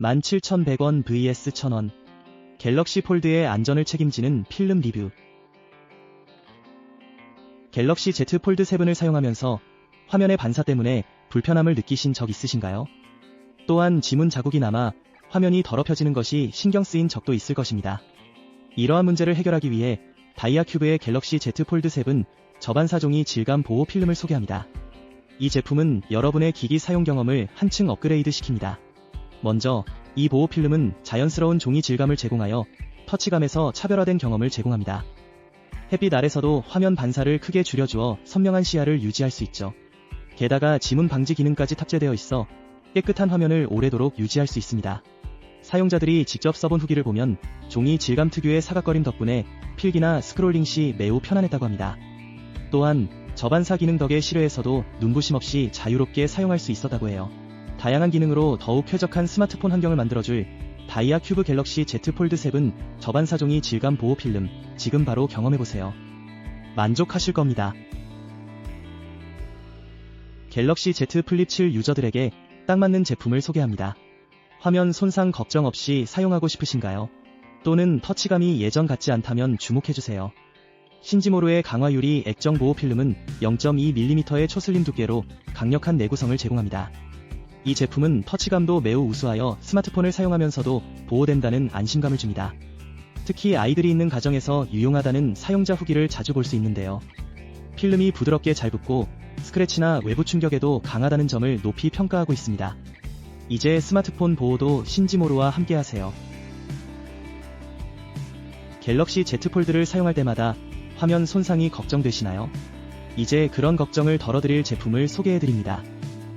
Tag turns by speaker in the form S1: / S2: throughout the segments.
S1: 17,100원 vs 1,000원. 갤럭시 폴드의 안전을 책임지는 필름 리뷰. 갤럭시 Z 폴드 7을 사용하면서 화면의 반사 때문에 불편함을 느끼신 적 있으신가요? 또한 지문 자국이 남아 화면이 더럽혀지는 것이 신경 쓰인 적도 있을 것입니다. 이러한 문제를 해결하기 위해 다이아큐브의 갤럭시 Z 폴드 7은 저반사종이 질감 보호 필름을 소개합니다. 이 제품은 여러분의 기기 사용 경험을 한층 업그레이드 시킵니다. 먼저 이 보호 필름은 자연스러운 종이 질감을 제공하여 터치감에서 차별화된 경험을 제공합니다. 햇빛 아래서도 화면 반사를 크게 줄여주어 선명한 시야를 유지할 수 있죠. 게다가 지문 방지 기능까지 탑재되어 있어 깨끗한 화면을 오래도록 유지할 수 있습니다. 사용자들이 직접 써본 후기를 보면 종이 질감 특유의 사각거림 덕분에 필기나 스크롤링 시 매우 편안했다고 합니다. 또한 저반사 기능 덕에 실외에서도 눈부심 없이 자유롭게 사용할 수 있었다고 해요. 다양한 기능으로 더욱 쾌적한 스마트폰 환경을 만들어줄 다이아 큐브 갤럭시 Z 폴드 7 저반사종이 질감 보호 필름 지금 바로 경험해보세요. 만족하실 겁니다. 갤럭시 Z 플립 7 유저들에게 딱 맞는 제품을 소개합니다. 화면 손상 걱정 없이 사용하고 싶으신가요? 또는 터치감이 예전 같지 않다면 주목해주세요. 신지모로의 강화유리 액정 보호 필름은 0.2mm의 초슬림 두께로 강력한 내구성을 제공합니다. 이 제품은 터치감도 매우 우수하여 스마트폰을 사용하면서도 보호된다는 안심감을 줍니다. 특히 아이들이 있는 가정에서 유용하다는 사용자 후기를 자주 볼 수 있는데요. 필름이 부드럽게 잘 붙고 스크래치나 외부 충격에도 강하다는 점을 높이 평가하고 있습니다. 이제 스마트폰 보호도 신지모로와 함께하세요. 갤럭시 Z 폴드를 사용할 때마다 화면 손상이 걱정되시나요? 이제 그런 걱정을 덜어드릴 제품을 소개해드립니다.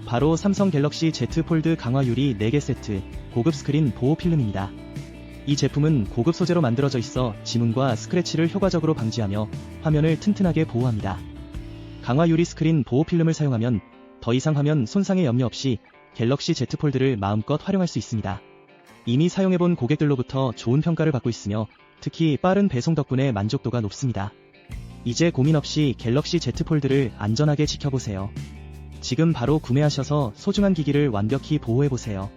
S1: 바로 삼성 갤럭시 Z 폴드 강화 유리 4개 세트 고급 스크린 보호 필름입니다. 이 제품은 고급 소재로 만들어져 있어 지문과 스크래치를 효과적으로 방지하며 화면을 튼튼하게 보호합니다. 강화 유리 스크린 보호 필름을 사용하면 더 이상 화면 손상에 염려 없이 갤럭시 Z 폴드를 마음껏 활용할 수 있습니다. 이미 사용해본 고객들로부터 좋은 평가를 받고 있으며 특히 빠른 배송 덕분에 만족도가 높습니다. 이제 고민 없이 갤럭시 Z 폴드를 안전하게 지켜보세요. 지금 바로 구매하셔서 소중한 기기를 완벽히 보호해보세요.